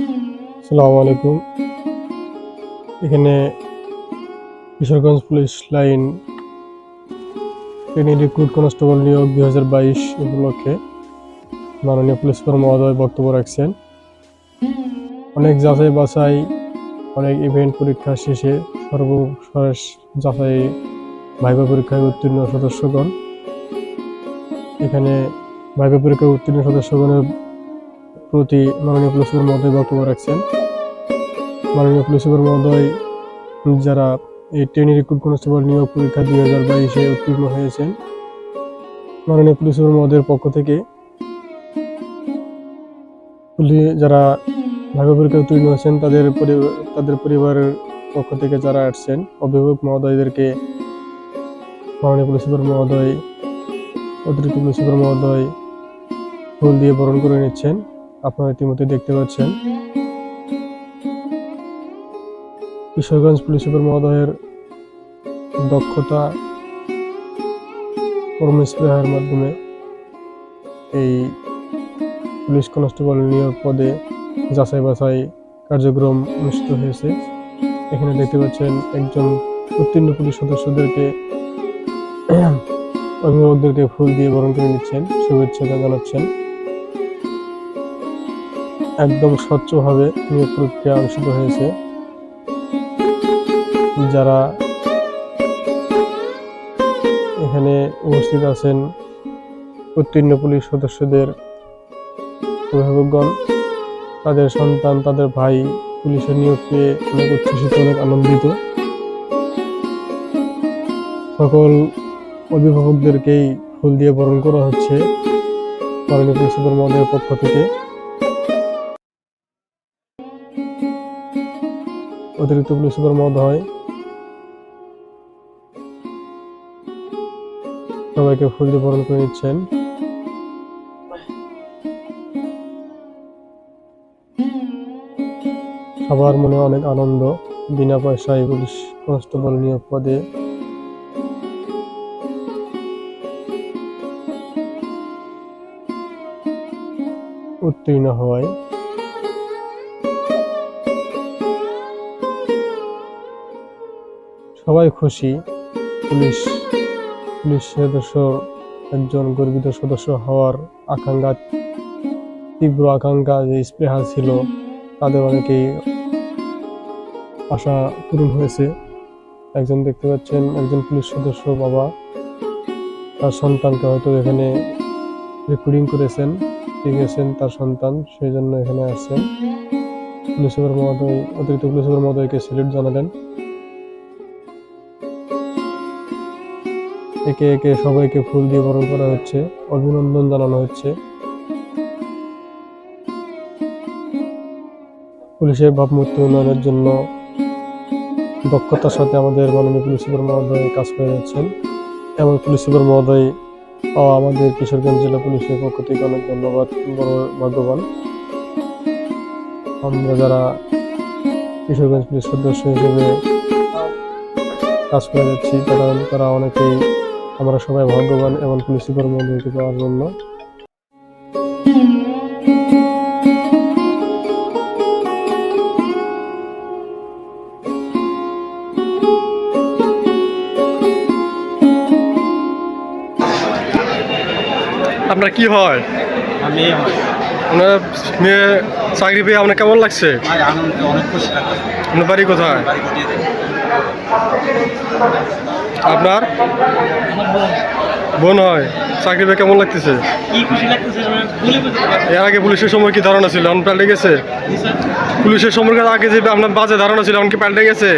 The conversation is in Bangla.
আসসালামু আলাইকুম এখানে Kishoreganj police line trainee recruit constable নিয়োগ দুই হাজার বাইশ উপলক্ষে মাননীয় পুলিশ সুপার মহোদয় বক্তব্য রাখছেন। অনেক যাচাই বাছাই, অনেক ইভেন্ট পরীক্ষা শেষে সর্বশেষ যাচাই ভাইবা পরীক্ষায় উত্তীর্ণ সদস্যগণ। এখানে ভাইবা পরীক্ষায় উত্তীর্ণ সদস্যগণের প্রতি মাননীয় পুলিশ সুপার মহোদয় বক্তব্য রাখছেন। মাননীয় পুলিশ সুপার মহোদয় যারা এই ট্রেনি রিক্রুট কনস্টেবল নিয়োগ পরীক্ষা দুই হাজার বাইশে উত্তীর্ণ হয়েছেন, মাননীয় পুলিশ মহোদয়ের পক্ষ থেকে যারা ভাগ্য পরীক্ষায় উত্তীর্ণ হয়েছেন, তাদের তাদের পরিবারের পক্ষ থেকে যারা আসছেন, অভিভাবক মহোদয়দেরকে মাননীয় পুলিশ মহোদয়, অতিরিক্ত পুলিশ মহোদয় ফুল দিয়ে বরণ করে নিচ্ছেন। আপনারা ইতিমধ্যে দেখতে পাচ্ছেন। কিশোরগঞ্জ পুলিশ সুপার মহোদয়ের দক্ষতা কর্মস্পৃহার মাধ্যমে এই পুলিশ কনস্টেবল নিয়োগ পদে যাচাই বাছাই কার্যক্রম অনুষ্ঠিত হয়েছে। এখানে দেখতে পাচ্ছেন একজন উত্তীর্ণ পুলিশ সদস্যদেরকে অভিভাবকদেরকে ফুল দিয়ে বরণ করে নিচ্ছেন, শুভেচ্ছা জানাচ্ছেন। একদম স্বচ্ছভাবে নিয়োগ প্রক্রিয়া অনুষ্ঠিত হয়েছে। যারা এখানে উপস্থিত আছেন, উত্তীর্ণ পুলিশ সদস্যদের অভিভাবকগণ, তাদের সন্তান, তাদের ভাই পুলিশের নিয়োগ পেয়ে অনেক উচ্ছ্বসিত, অনেক আনন্দিত। সকল অভিভাবকদেরকেই ফুল দিয়ে বরণ করা হচ্ছে পুলিশ সুপার মহোদয়ের পক্ষ থেকে। অতিরিক্ত পুলিশ সুপার মহোদয়, সবাইকে ফুল বরণ করে নিচ্ছেন। সবার মনে অনেক আনন্দ, বিনা পয়সায় পুলিশ কনস্টেবল নিয়োগ পদে। উত্তীর্ণ হওয়ায় সবাই খুশি। পুলিশ পুলিশ সদস্য, একজন গর্বিত সদস্য হওয়ার আকাঙ্ক্ষা, তীব্র আকাঙ্ক্ষা যে স্পৃহা ছিল, তাদের অনেকেই আশা পূরণ হয়েছে। একজন দেখতে পাচ্ছেন, একজন পুলিশ সদস্য বাবা, তার সন্তানকে হয়তো এখানে রেকর্ডিং করেছেন আছেন তার সন্তান, সেই জন্য এখানে আসছেন। পুলিশ মহোদয়, অতিরিক্ত পুলিশ সুপার মহোদয়কে স্যালুট জানালেন। একে একে সবাইকে ফুল দিয়ে বরণ করা হচ্ছে, অভিনন্দন জানানো হচ্ছে। পুলিশের ভাবমূর্তি উন্নয়নের জন্য দক্ষতার সাথে আমাদের মাননীয় পুলিশ সুপার মহোদয় কাজ করে যাচ্ছেন এবং পুলিশ সুপার মহোদয় আমাদের কিশোরগঞ্জ জেলা পুলিশের পক্ষ থেকে অনেক ধন্যবাদ, বড় ভাগ্যবান। আমরা যারা কিশোরগঞ্জ পুলিশ সদস্য হিসেবে কাজ করে যাচ্ছি, তারা তারা অনেকেই আমরা সবাই ভাগ্যবান এবং পুলিশ সুপার মহোদয়কে পাওয়ার জন্য। আপনার কি হয়? আমি আপনার মেয়ে চাকরি পেয়ে আপনার কেমন লাগছে? আপনার বাড়ি কোথায়? আপনার বোন হয় চাকরি পেয়ে কেমন লাগতেছে? মানে এর আগে পুলিশের সময় কি ধারণা ছিল? এখন পাল্টে গেছে? পুলিশের সময় আগে যে আপনার বাজে ধারণা ছিল এখন কি পাল্টে গেছে?